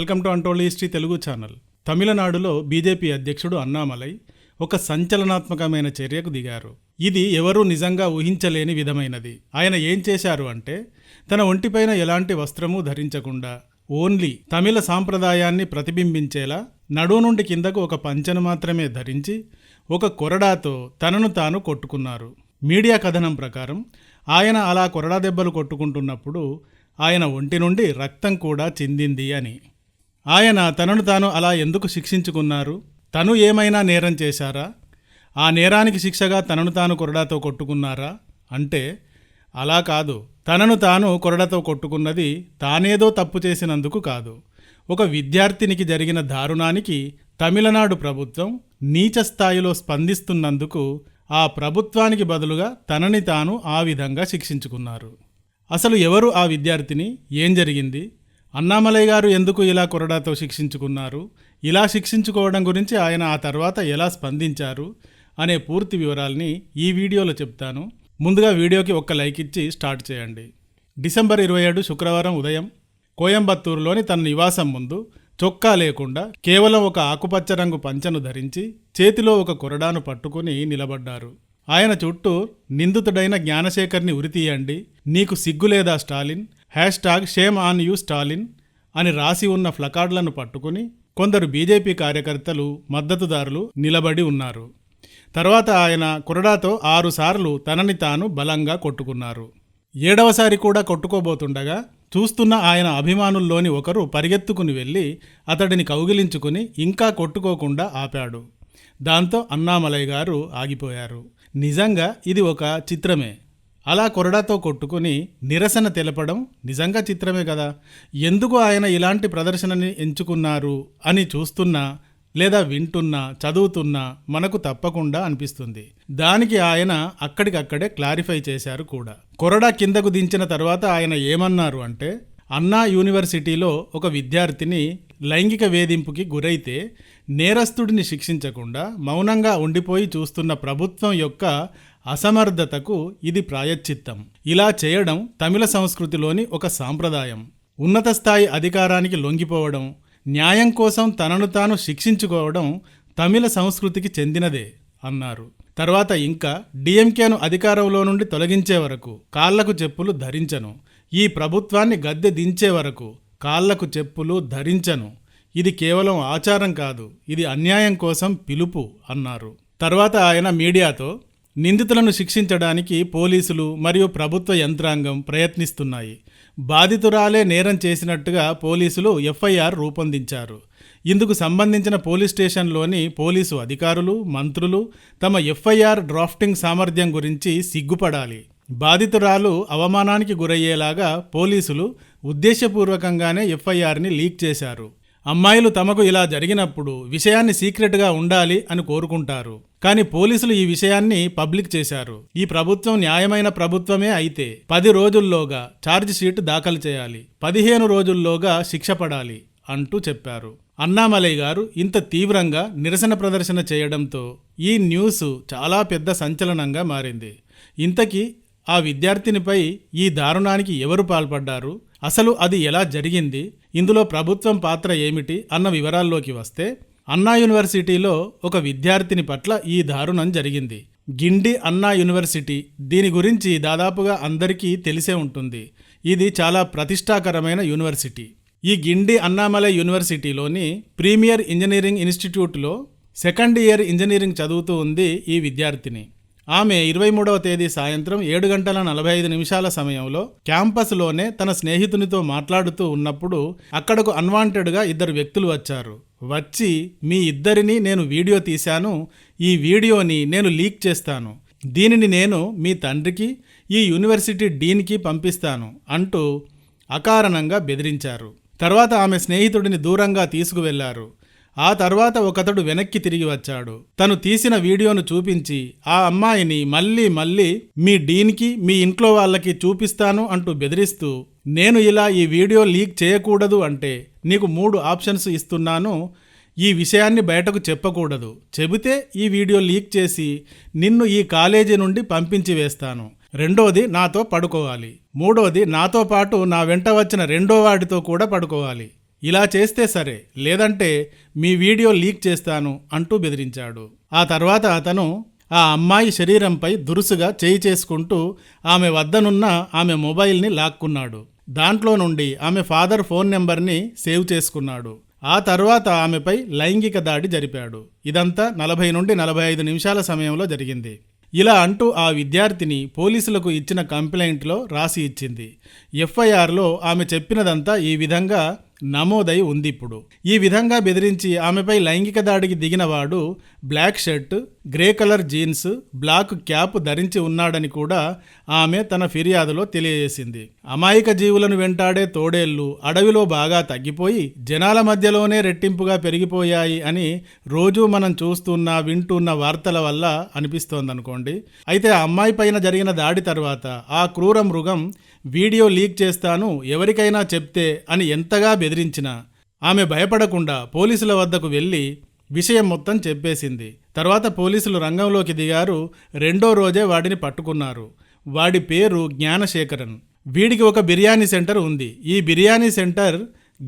Welcome to untold history Telugu channel. తమిళనాడులో BJP అధ్యక్షుడు అన్నామలై ఒక సంచలనాత్మకమైన చర్యకు దిగారు. ఇది ఎవరూ నిజంగా ఊహించలేని విధమైనది. ఆయన ఏం చేశారు అంటే తన ఒంటిపైన ఎలాంటి వస్త్రము ధరించకుండా ఓన్లీ తమిళ సాంప్రదాయాన్ని ప్రతిబింబించేలా నడువు నుండి కిందకు ఒక పంచెను మాత్రమే ధరించి ఒక కొరడాతో తనను తాను కొట్టుకున్నారు. మీడియా కథనం ప్రకారం ఆయన అలా కొరడా దెబ్బలు కొట్టుకుంటున్నప్పుడు ఆయన ఒంటి నుండి రక్తం కూడా చిందింది అని. ఆయన తనను తాను అలా ఎందుకు శిక్షించుకున్నారు? తను ఏమైనా నేరం చేశారా? ఆ నేరానికి శిక్షగా తనను తాను కొరడాతో కొట్టుకున్నారా? అంటే అలా కాదు. తనను తాను కొరడాతో కొట్టుకున్నది తానేదో తప్పు చేసినందుకు కాదు. ఒక విద్యార్థినికి జరిగిన దారుణానికి తమిళనాడు ప్రభుత్వం నీచ స్థాయిలో స్పందిస్తున్నందుకు ఆ ప్రభుత్వానికి బదులుగా తనని తాను ఆ విధంగా శిక్షించుకున్నారు. అసలు ఎవరు ఆ విద్యార్థిని? ఏం జరిగింది? అన్నామలై గారు ఎందుకు ఇలా కొరడాతో శిక్షించుకున్నారు? ఇలా శిక్షించుకోవడం గురించి ఆయన ఆ తర్వాత ఎలా స్పందించారు? అనే పూర్తి వివరాల్ని ఈ వీడియోలో చెప్తాను. ముందుగా వీడియోకి ఒక్క లైక్ ఇచ్చి స్టార్ట్ చేయండి. డిసెంబర్ ఇరవై ఏడు శుక్రవారం ఉదయం కోయంబత్తూరులోని తన నివాసం ముందు చొక్కా లేకుండా కేవలం ఒక ఆకుపచ్చ రంగు పంచను ధరించి చేతిలో ఒక కొరడాను పట్టుకుని నిలబడ్డారు. ఆయన చుట్టూ నిందితుడైన జ్ఞానశేఖర్ని ఉరితీయండి నీకు సిగ్గులేదా Stalin? Hashtag shame on you Stalin అని రాసి ఉన్న ఫ్లకార్డులను పట్టుకుని కొందరు బీజేపీ కార్యకర్తలు మద్దతుదారులు నిలబడి ఉన్నారు. తర్వాత ఆయన కొరడాతో ఆరుసార్లు తనని తాను బలంగా కొట్టుకున్నారు. ఏడవసారి కూడా కొట్టుకోబోతుండగా చూస్తున్న ఆయన అభిమానుల్లోని ఒకరు పరిగెత్తుకుని వెళ్ళి అతడిని కౌగిలించుకుని ఇంకా కొట్టుకోకుండా ఆపాడు. దాంతో అన్నామలై గారు ఆగిపోయారు. నిజంగా ఇది ఒక చిత్రమే. అలా కొరడాతో కొట్టుకుని నిరసన తెలపడం నిజంగా చిత్రమే కదా. ఎందుకు ఆయన ఇలాంటి ప్రదర్శనని ఎంచుకున్నారు అని చూస్తున్నా లేదా వింటున్నా చదువుతున్నా మనకు తప్పకుండా అనిపిస్తుంది. దానికి ఆయన అక్కడికక్కడే క్లారిఫై చేశారు కూడా. కొరడా కిందకు దించిన తర్వాత ఆయన ఏమన్నారు అంటే అన్నా యూనివర్సిటీలో ఒక విద్యార్థిని లైంగిక వేధింపుకి గురైతే నేరస్తుడిని శిక్షించకుండా మౌనంగా ఉండిపోయి చూస్తున్న ప్రభుత్వం యొక్క అసమర్థతకు ఇది ప్రాయశ్చిత్తం. ఇలా చేయడం తమిళ సంస్కృతిలోని ఒక సాంప్రదాయం. ఉన్నత స్థాయి అధికారానికి లొంగిపోవడం న్యాయం కోసం తనను తాను శిక్షించుకోవడం తమిళ సంస్కృతికి చెందినదే అన్నారు. తర్వాత ఇంకా డిఎంకేను అధికారంలో నుండి తొలగించే వరకు కాళ్ళకు చెప్పులు ధరించను. ఈ ప్రభుత్వాన్ని గద్దె దించే వరకు కాళ్ళకు చెప్పులు ధరించను. ఇది కేవలం ఆచారం కాదు ఇది అన్యాయం కోసం పిలుపు అన్నారు. తర్వాత ఆయన మీడియాతో నిందితులను శిక్షించడానికి పోలీసులు మరియు ప్రభుత్వ యంత్రాంగం ప్రయత్నిస్తున్నాయి. బాధితురాలే నేరం చేసినట్టుగా పోలీసులు ఎఫ్ఐఆర్ రూపొందించారు. ఇందుకు సంబంధించిన పోలీస్ స్టేషన్లోని పోలీసు అధికారులు మంత్రులు తమ ఎఫ్ఐఆర్ డ్రాఫ్టింగ్ సామర్థ్యం గురించి సిగ్గుపడాలి. బాధితురాలు అవమానానికి గురయ్యేలాగా పోలీసులు ఉద్దేశపూర్వకంగానే ఎఫ్ఐఆర్ని లీక్ చేశారు. అమ్మాయిలు తమకు ఇలా జరిగినప్పుడు విషయాన్ని సీక్రెట్గా ఉండాలి అని కోరుకుంటారు. కానీ పోలీసులు ఈ విషయాన్ని పబ్లిక్ చేశారు. ఈ ప్రభుత్వం న్యాయమైన ప్రభుత్వమే అయితే పది రోజుల్లోగా ఛార్జ్షీట్ దాఖలు చేయాలి. పదిహేను రోజుల్లోగా శిక్ష పడాలి అంటూ చెప్పారు. అన్నామలై గారు ఇంత తీవ్రంగా నిరసన ప్రదర్శన చేయడంతో ఈ న్యూస్ చాలా పెద్ద సంచలనంగా మారింది. ఇంతకీ ఆ విద్యార్థినిపై ఈ దారుణానికి ఎవరు పాల్పడ్డారు? అసలు అది ఎలా జరిగింది? ఇందులో ప్రభుత్వం పాత్ర ఏమిటి? అన్న వివరాల్లోకి వస్తే అన్నా యూనివర్సిటీలో ఒక విద్యార్థిని పట్ల ఈ దారుణం జరిగింది. గిండి అన్నా యూనివర్సిటీ దీని గురించి దాదాపుగా అందరికీ తెలిసే ఉంటుంది. ఇది చాలా ప్రతిష్టాకరమైన యూనివర్సిటీ. ఈ గిండి అన్నామలై యూనివర్సిటీలోని ప్రీమియర్ ఇంజనీరింగ్ ఇన్స్టిట్యూట్లో సెకండ్ ఇయర్ ఇంజనీరింగ్ చదువుతూ ఉంది ఈ విద్యార్థిని. ఆమె ఇరవై మూడవ తేదీ సాయంత్రం ఏడు గంటల నలభై ఐదు నిమిషాల సమయంలో క్యాంపస్లోనే తన స్నేహితునితో మాట్లాడుతూ ఉన్నప్పుడు అక్కడకు అన్వాంటెడ్గా ఇద్దరు వ్యక్తులు వచ్చారు. వచ్చి మీ ఇద్దరిని నేను వీడియో తీశాను. ఈ వీడియోని నేను లీక్ చేస్తాను. దీనిని నేను మీ తండ్రికి ఈ యూనివర్సిటీ డీన్కి పంపిస్తాను అంటూ అకారణంగా బెదిరించారు. తర్వాత ఆమె స్నేహితుడిని దూరంగా తీసుకువెళ్ళారు. ఆ తర్వాత ఒకతడు వెనక్కి తిరిగి వచ్చాడు. తను తీసిన వీడియోను చూపించి ఆ అమ్మాయిని మళ్ళీ మళ్ళీ మీ డీన్కి మీ ఇంట్లో వాళ్ళకి చూపిస్తాను అంటూ బెదిరిస్తూ నేను ఇలా ఈ వీడియో లీక్ చేయకూడదు అంటే నీకు మూడు ఆప్షన్స్ ఇస్తున్నాను. ఈ విషయాన్ని బయటకు చెప్పకూడదు. చెబితే ఈ వీడియో లీక్ చేసి నిన్ను ఈ కాలేజీ నుండి పంపించి వేస్తాను. రెండోది నాతో పడుకోవాలి. మూడోది నాతో పాటు నా వెంట వచ్చిన రెండో వాడితో కూడా పడుకోవాలి. ఇలా చేస్తే సరే లేదంటే మీ వీడియో లీక్ చేస్తాను అంటూ బెదిరించాడు. ఆ తర్వాత అతను ఆ అమ్మాయి శరీరంపై దురుసుగా చేయి చేసుకుంటూ ఆమె వద్దనున్న ఆమె మొబైల్ని లాక్కున్నాడు. దాంట్లో నుండి ఆమె ఫాదర్ ఫోన్ నెంబర్ని సేవ్ చేసుకున్నాడు. ఆ తర్వాత ఆమెపై లైంగిక దాడి జరిపాడు. ఇదంతా నలభై నుండి నలభై ఐదు నిమిషాల సమయంలో జరిగింది. ఇలా అంటూ ఆ విద్యార్థిని పోలీసులకు ఇచ్చిన కంప్లైంట్లో రాసి ఇచ్చింది. ఎఫ్ఐఆర్లో ఆమె చెప్పినదంతా ఈ విధంగా నమోదై ఉంది ఇప్పుడు ఈ విధంగా బెదిరించి ఆమెపై లైంగిక దాడికి దిగినవాడు black shirt grey colour jeans black cap ధరించి ఉన్నాడని కూడా ఆమె తన ఫిర్యాదులో తెలియజేసింది. అమాయక జీవులను వెంటాడే తోడేళ్ళు అడవిలో బాగా తగ్గిపోయి జనాల మధ్యలోనే రెట్టింపుగా పెరిగిపోయాయి అని రోజూ మనం చూస్తున్న వింటున్న వార్తల వల్ల అనిపిస్తోందనుకోండి. అయితే ఆ అమ్మాయి పైన జరిగిన దాడి తర్వాత ఆ క్రూర మృగం వీడియో లీక్ చేస్తాను ఎవరికైనా చెప్తే అని ఎంతగా బెదిరించినా. ఆమె భయపడకుండా పోలీసుల వద్దకు వెళ్ళి విషయం మొత్తం చెప్పేసింది. తర్వాత పోలీసులు రంగంలోకి దిగారు. రెండో రోజే వాడిని పట్టుకున్నారు. వాడి పేరు జ్ఞానశేఖరన్. వీడికి ఒక బిర్యానీ సెంటర్ ఉంది. ఈ బిర్యానీ సెంటర్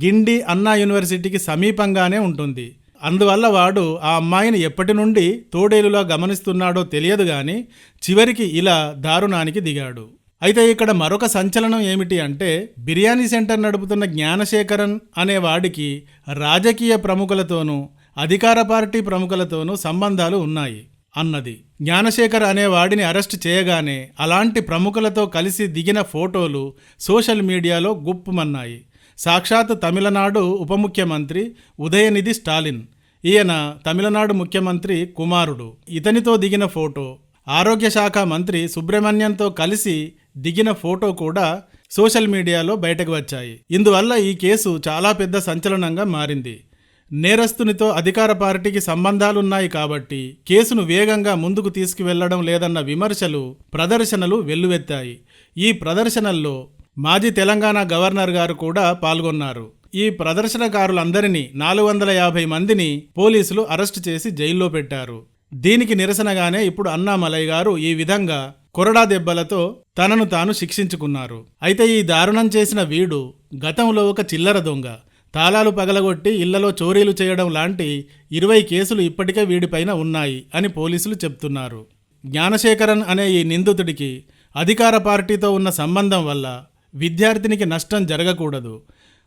గిండి అన్నా యూనివర్సిటీకి సమీపంగానే ఉంటుంది. అందువల్ల వాడు ఆ అమ్మాయిని ఎప్పటి నుండి తోడేలులా గమనిస్తున్నాడో తెలియదు కానీ చివరికి ఇలా దారుణానికి దిగాడు. అయితే ఇక్కడ మరొక సంచలనం ఏమిటి అంటే బిర్యానీ సెంటర్ నడుపుతున్న జ్ఞానశేఖరన్ అనే వాడికి రాజకీయ ప్రముఖులతోనూ అధికార పార్టీ ప్రముఖులతోనూ సంబంధాలు ఉన్నాయి అన్నది. జ్ఞానశేఖర్ అనే వాడిని అరెస్ట్ చేయగానే అలాంటి ప్రముఖులతో కలిసి దిగిన ఫోటోలు సోషల్ మీడియాలో గుప్పుమన్నాయి. సాక్షాత్ తమిళనాడు ఉప ముఖ్యమంత్రి ఉదయనిధి స్టాలిన్ ఈయన తమిళనాడు ముఖ్యమంత్రి కుమారుడు. ఇతనితో దిగిన ఫోటో ఆరోగ్య శాఖ మంత్రి సుబ్రహ్మణ్యంతో కలిసి దిగిన ఫోటో కూడా సోషల్ మీడియాలో బయటకు వచ్చాయి. ఇందువల్ల ఈ కేసు చాలా పెద్ద సంచలనంగా మారింది. నేరస్తునితో అధికార పార్టీకి సంబంధాలున్నాయి కాబట్టి కేసును వేగంగా ముందుకు తీసుకువెళ్ళడం లేదన్న విమర్శలు ప్రదర్శనలు వెల్లువెత్తాయి. ఈ ప్రదర్శనల్లో మాజీ తెలంగాణ గవర్నర్ గారు కూడా పాల్గొన్నారు. ఈ ప్రదర్శనకారులందరినీ నాలుగు వందల యాభై మందిని పోలీసులు అరెస్టు చేసి జైల్లో పెట్టారు. దీనికి నిరసనగానే ఇప్పుడు అన్నామలై గారు ఈ విధంగా కొరడా దెబ్బలతో తనను తాను శిక్షించుకున్నారు. అయితే ఈ దారుణం చేసిన వీడు గతంలో ఒక చిల్లర దొంగ. తాళాలు పగలగొట్టి ఇళ్ళలో చోరీలు చేయడం లాంటి ఇరవై కేసులు ఇప్పటికే వీడిపైన ఉన్నాయి అని పోలీసులు చెప్తున్నారు. జ్ఞానశేఖరన్ అనే ఈ నిందితుడికి అధికార పార్టీతో ఉన్న సంబంధం వల్ల విద్యార్థినికి నష్టం జరగకూడదు.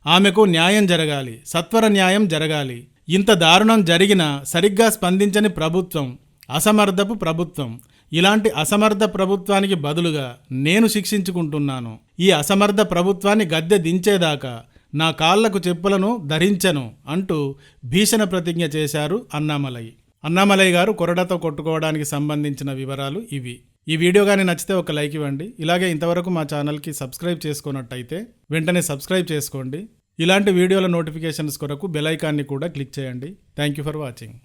ఆమెకు న్యాయం జరగాలి సత్వర న్యాయం జరగాలి. ఇంత దారుణం జరిగినా సరిగ్గా స్పందించని ప్రభుత్వం అసమర్థపు ప్రభుత్వం ఇలాంటి అసమర్థ ప్రభుత్వానికి బదులుగా నేను శిక్షించుకుంటున్నాను. ఈ అసమర్థ ప్రభుత్వాన్ని గద్దె దించేదాకా నా కాళ్ళకు చెప్పులను ధరించను అంటూ భీషణ ప్రతిజ్ఞ చేశారు అన్నామలై. అన్నామలై గారు కొరడతో కొట్టుకోవడానికి సంబంధించిన వివరాలు ఇవి. ఈ వీడియో కానీ నచ్చితే ఒక లైక్ ఇవ్వండి. ఇలాగే ఇంతవరకు మా ఛానల్కి సబ్స్క్రైబ్ చేసుకున్నట్టయితే వెంటనే సబ్స్క్రైబ్ చేసుకోండి. ఇలాంటి వీడియోల నోటిఫికేషన్స్ కొరకు బెల్ ఐకాన్ని కూడా క్లిక్ చేయండి. Thank you for watching